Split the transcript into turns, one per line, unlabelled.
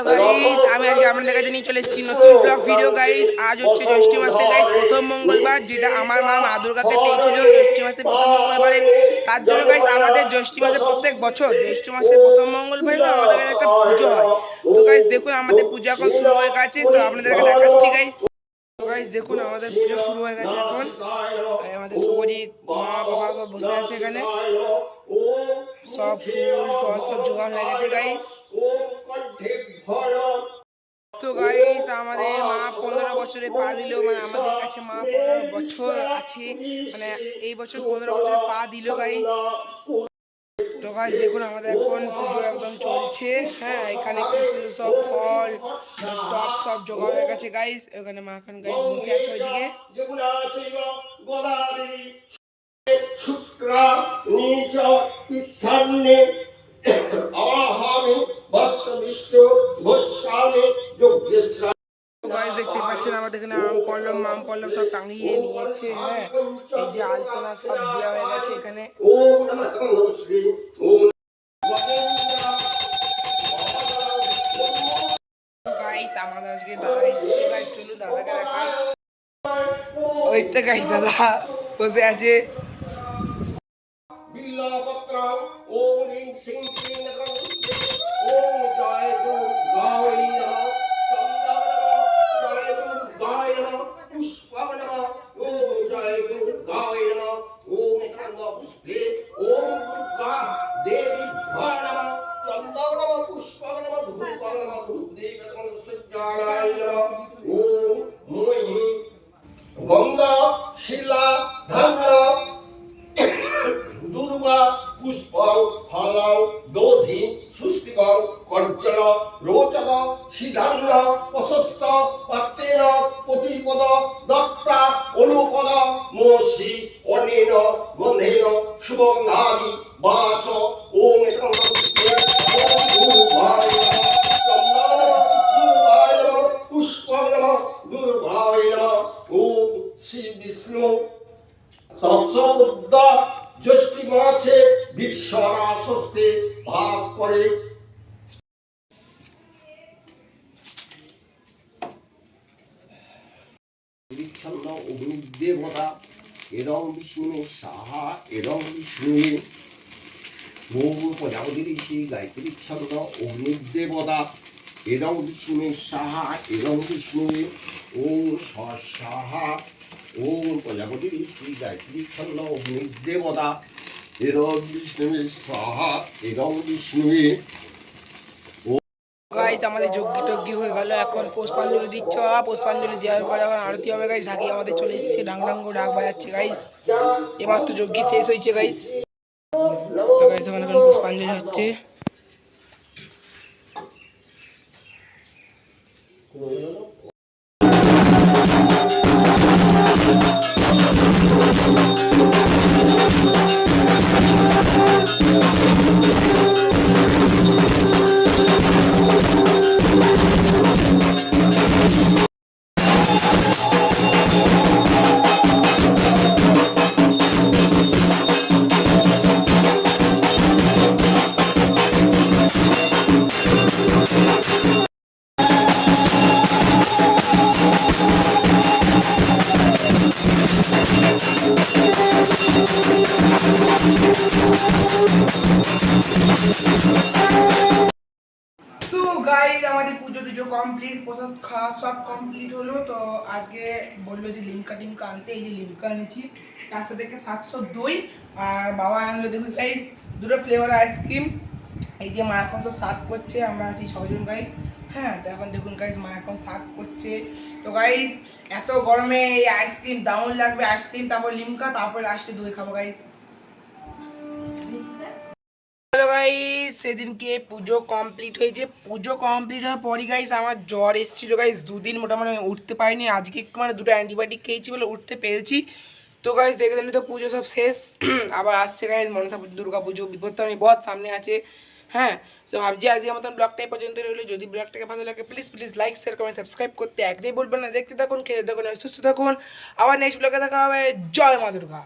আপনাদের কাছে নিয়ে চলে এসেছি নতুন ব্লগ ভিডিও গাইস আজ হচ্ছে জ্যৈষ্ঠ মাসে গাইস প্রথম মঙ্গলবার, যেটা আমার মা মা দুর্গাকে পেয়েছিল জ্যৈষ্ঠ মাসে প্রথম মঙ্গলবারে। তার জন্য গাইস আমাদের জ্যৈষ্ঠ মাসে প্রত্যেক বছর, জ্যৈষ্ঠ মাসে প্রথম মঙ্গলবারে আমাদের কাছে একটা পুজো হয়। তো গাইস দেখুন, আমাদের পুজো এখন শুরু হয়ে গেছে। তো আপনাদেরকে দেখাচ্ছি গাইস তো গাইস দেখুন, আমাদের পুজো শুরু হয়ে গেছে এখন। আমাদের শুভজিৎ, মা, বাবা সব বসে আছে এখানে। সব ফুল, ফল সব জোগাড় হয়ে গেছে গাইস তো গাইস আমাদের মা পনেরো বছরে পা দিল মানে আমাদের কাছে মা পনেরো বছর আছে মানে এই বছর পনেরো বছরে পা দিল গাইস তো গাইস দেখুন আমাদের এখন পুজো একদম চলছে হ্যাঁ এখানে সব ফল, টপ সব জোগাড় হয়ে গেছে গাইস এখানে মা এখন গাইস বসে আছে ওইদিকে।
যেগুলা নীচ, তীর্থান্নে আহামি বস্ত্রবিষ্ট
গাইস দেখতে পাচ্ছেন আমাদের এখানে আম পল্লব মাম পল্লব সব টাঙিয়ে নিয়েছে হ্যাঁ। এই যে আলপনা সব দেওয়া হয়ে গেছে এখানে।
ওম নমঃ শ্রী ওম
গাইস আমাদের আজকে দাদা এসেছে। গাইস চলুন দাদাকে দেখাই। ওই তো গাইস দাদা বসে আছে।
বিল্লপত্র ওম রিং সিং ক্লিং নমঃ গঙ্গা শিলা ধান্য দুর্গা পুষ্প ফল দধি সুস্তিকং কর্জল রোচক সিদ্ধান্ন প্রশস্ত পাত্রেন প্রতিপদ, দত্তা, অনুপদ, মসি অনেন গন্ধেন শুভঙ্গাদি বাস ওম একং পুষ্পে ওম দুর্গায় নমঃ দুর্গায় নমঃ ওম শ্রী বিষ্ণু তৎসবুদ্ধ জ্যৈষ্ঠী মাসে বিশ্বরা স্বস্তি বাস করে। এরম বিষ্ণু সাহা এরম বিষ্ণু ওম প্রজাপতি ঋষি, গায়ত্রী ছন্দ অগ্নিদেবতা এরম বিষ্ণু সাহা এরম বিষ্ণু ওম সাহা। ওম প্রজাপতি ঋষি গায়ত্রী ছন্দ অগ্নিদেবতা এরম বিষ্ণু সাহা এরম বিষ্ণু
গাইস আমাদের যজ্ঞি টজ্ঞি হয়ে গেল, এখন পুষ্পাঞ্জলি দিচ্ছ, পুষ্পাঞ্জলি দেওয়ার পরে এখন আরতি হবে গাইস ঢাকি আমাদের চলে এসেছে, ডাং ডাং করে ডাক বাজাচ্ছে গাইস এবার তো যজ্ঞি শেষ হয়েছে গাইস গাইস ওখানে এখন পুষ্পাঞ্জলি হচ্ছে। তো গাইস আমাদের পুজো টুজো কমপ্লিট প্রসাদ খাওয়া সব কমপ্লিট হলো। তো আজকে বলল যে লিমকা টিমকা আনতে, এই যে লিমকা এনেছি। তার সাথে একটা সাতশো দই আর বাবা আনলো, দেখুন গাইস দুটো ফ্লেভার আইসক্রিম এই যে মা এখন সব সার্ভ করছে, আমরা আছি ছজন গাইস হ্যাঁ তো এখন দেখুন গাইস মা এখন সার্ভ করছে। তো গাইস এত গরমে এই আইসক্রিম দারুণ লাগবে আইসক্রিম তারপর লিমকা, তারপর লাস্টে দই খাব গাইস সেদিনকে পুজো কমপ্লিট হয়েছে পুজো কমপ্লিট হওয়ার পরই গাইস আমার জ্বর এসেছিল গাইস দুদিন মোটামুটি আমি উঠতে পারিনি, আজকে মানে দুটো অ্যান্টিবায়োটিক খেয়েছি বলে উঠতে পেরেছি। তো গাইস দেখে দিলে তো পুজো সব শেষ। আবার আসছে গাইস মনসা দুর্গা পুজো বিপত্তারণী বধ সামনে আছে। হ্যাঁ তো ভাবছি আজকে মতন ব্লগটাই পর্যন্ত রইল। যদি ব্লগটাকে ভালো লাগে please please like share comment subscribe করতে একটাই বলবেন না। দেখতে থাকুন, খেতে থাকুন, সুস্থ থাকুন। আবার নেক্সট ব্লগে দেখা হবে। জয় মা দুর্গা।